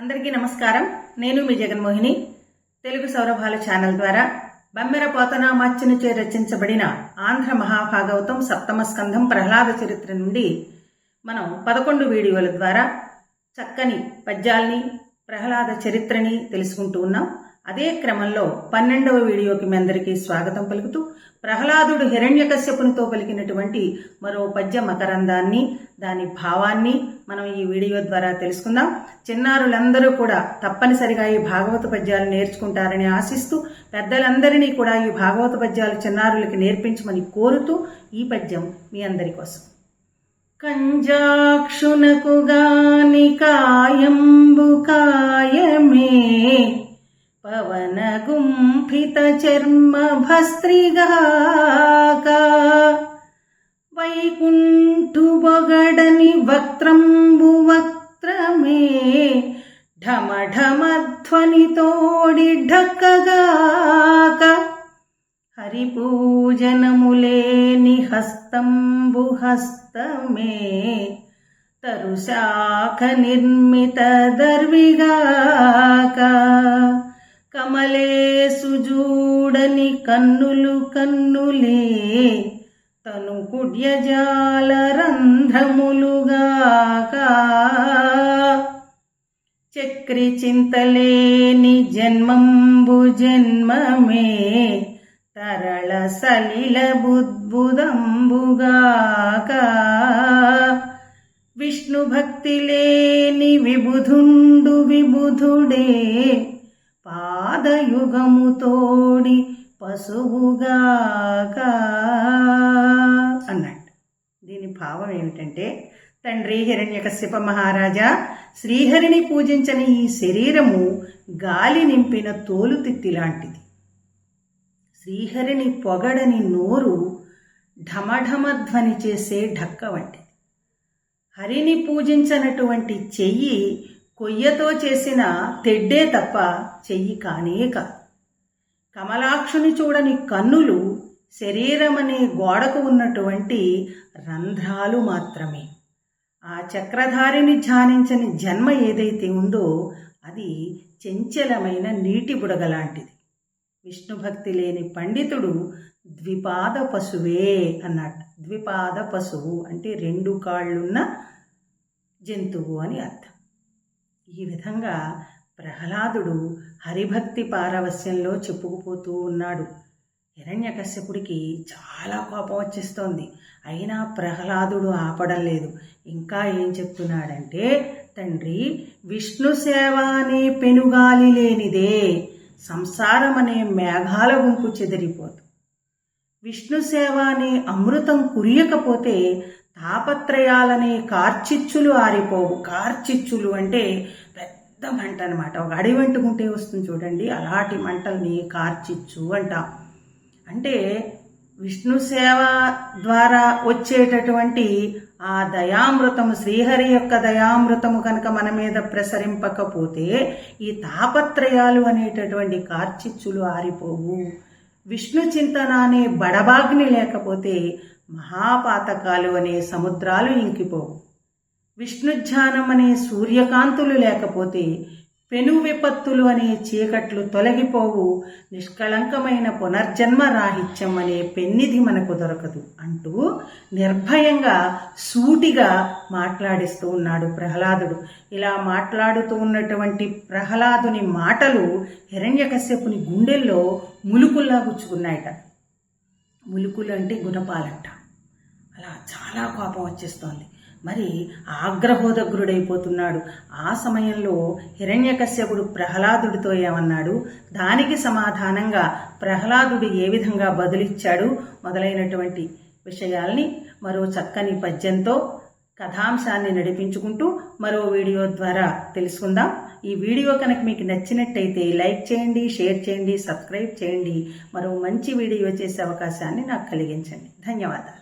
అందరికీ నమస్కారం. నేను మీ జగన్మోహిని. తెలుగు సౌరభాల ఛానల్ ద్వారా బమ్మెర పోతనామాచ్యునిచే రచించబడిన ఆంధ్ర మహాభాగవతం సప్తమ స్కంధం ప్రహ్లాద చరిత్ర నుండి మనం పదకొండు వీడియోల ద్వారా చక్కని పద్యాల్ని ప్రహ్లాద చరిత్రని తెలుసుకుంటూ ఉన్నాం. అదే క్రమంలో పన్నెండవ వీడియోకి మీ అందరికీ స్వాగతం పలుకుతూ ప్రహ్లాదుడు హిరణ్యకశ్యపునితో పలికినటువంటి మరో పద్య మకరందాన్ని దాని భావాన్ని మనం ఈ వీడియో ద్వారా తెలుసుకుందాం. చిన్నారులందరూ కూడా తప్పనిసరిగా ఈ భాగవత పద్యాలు నేర్చుకుంటారని ఆశిస్తూ పెద్దలందరినీ కూడా ఈ భాగవత పద్యాలు చిన్నారులకి నేర్పించమని కోరుతూ ఈ పద్యం మీ అందరి కోసం. కంజాక్షునకు గాని కాయంబు కాయమే పవన గుంఫిత చర్మ భస్త్రిగా బొగడని వక్త్రంబు వక్త్రమే ఢమ తోడి ఢక్కగాక హరిపూజనములేని హస్తంబు హస్తమే తరుశాఖ నిర్మిత దర్విగాక కమలే సుజూడని కన్నులు కన్నులే తను కుడ్యజాల రంధ్రములుగాక. చక్రి చింతలేని జన్మంబు జన్మమే తరళ సలిల బుద్భుదంబుగాక. విష్ణు భక్తి లేని విబుధుండు విబుధుడే పాదయుగము తోడి పశువుగాక అన్నట్టు దీని భావం ఏమిటంటే తండ్రి హిరణ్యకశ్యప మహారాజా శ్రీహరిని పూజించని ఈ శరీరము గాలి నింపిన తోలుతిత్తి లాంటిది. శ్రీహరిని పొగడని నోరు ఢమఢమధ్వని చేసే ఢక్క వంటిది. హరిని పూజించనటువంటి చెయ్యి కొయ్యతో చేసిన తెడ్డే తప్ప చెయ్యి కానే కాదు. కమలాక్షుని చూడని కన్నులు శరీరమనే గోడకు ఉన్నటువంటి రంధ్రాలు మాత్రమే. ఆ చక్రధారిని ధ్యానించని జన్మ ఏదైతే ఉందో అది చెంచలమైన నీటి బుడగలాంటిది విష్ణుభక్తి లేని పండితుడు ద్విపాద పశువే అన్నట్టు ద్విపాద పశువు అంటే రెండు కాళ్ళున్న జంతువు అని అర్థం. ఈ విధంగా ప్రహ్లాదుడు హరిభక్తి పారవస్యంలో చెప్పుకుపోతూ ఉన్నాడు. హిరణ్యకశ్యపుడికి చాలా కోపం వచ్చేస్తోంది. అయినా ప్రహ్లాదుడు ఆపడం లేదు ఇంకా ఏం చెప్తున్నాడంటే తండ్రి విష్ణు సేవ అనే పెనుగాలి లేనిదే సంసారం అనే మేఘాల గుంపు చెదిరిపోదు. విష్ణు సేవ అనే అమృతం కురియకపోతే తాపత్రయాలనే కార్చిచ్చులు ఆరిపోవు. కార్చిచ్చులు అంటే పెద్ద మంట అనమాట ఒక అడవి అంటుకుంటే వస్తుంది చూడండి. అలాంటి మంటల్ని కార్చిచ్చు అంటాం. అంటే విష్ణు సేవ ద్వారా వచ్చేటటువంటి ఆ దయామృతము శ్రీహరి యొక్క దయామృతము కనుక మన మీద ప్రసరింపకపోతే ఈ తాపత్రయాలు అనేటటువంటి కార్చిచ్చులు ఆరిపోవు. విష్ణు చింతన అనే బడబాగ్ని లేకపోతే మహాపాతకాలు అనే సముద్రాలు ఇంకిపోవు. విష్ణుధ్యానం అనే సూర్యకాంతులు లేకపోతే పెను విపత్తులు అనే చీకట్లు తొలగిపోవు. నిష్కళంకమైన పునర్జన్మ రాహిత్యం అనే పెన్నిధి మనకు దొరకదు అంటూ నిర్భయంగా సూటిగా మాట్లాడిస్తూ ఉన్నాడు ప్రహ్లాదుడు. ఇలా మాట్లాడుతూ ఉన్నటువంటి ప్రహ్లాదుని మాటలు హిరణ్యకశ్యపుని గుండెల్లో ములుకుల్లా గుచ్చుకున్నాయట. ములుకులు అంటే గుణపాలంట. అలా చాలా కోపం వచ్చేస్తోంది. మరి ఆగ్రహోదగ్రుడైపోతున్నాడు. ఆ సమయంలో హిరణ్యకశ్యపుడు ప్రహ్లాదుడితో ఏమన్నాడు? దానికి సమాధానంగా ప్రహ్లాదుడు ఏ విధంగా బదులిచ్చాడు? మొదలైనటువంటి విషయాల్ని మరో చక్కని పద్యంతో కథాంశాన్ని నడిపించుకుంటూ మరో వీడియో ద్వారా తెలుసుకుందాం. ఈ వీడియో కనుక మీకు నచ్చినట్టయితే లైక్ చేయండి షేర్ చేయండి సబ్స్క్రైబ్ చేయండి. మరో మంచి వీడియో చేసే అవకాశాన్ని నాకు కలిగించండి. ధన్యవాదాలు.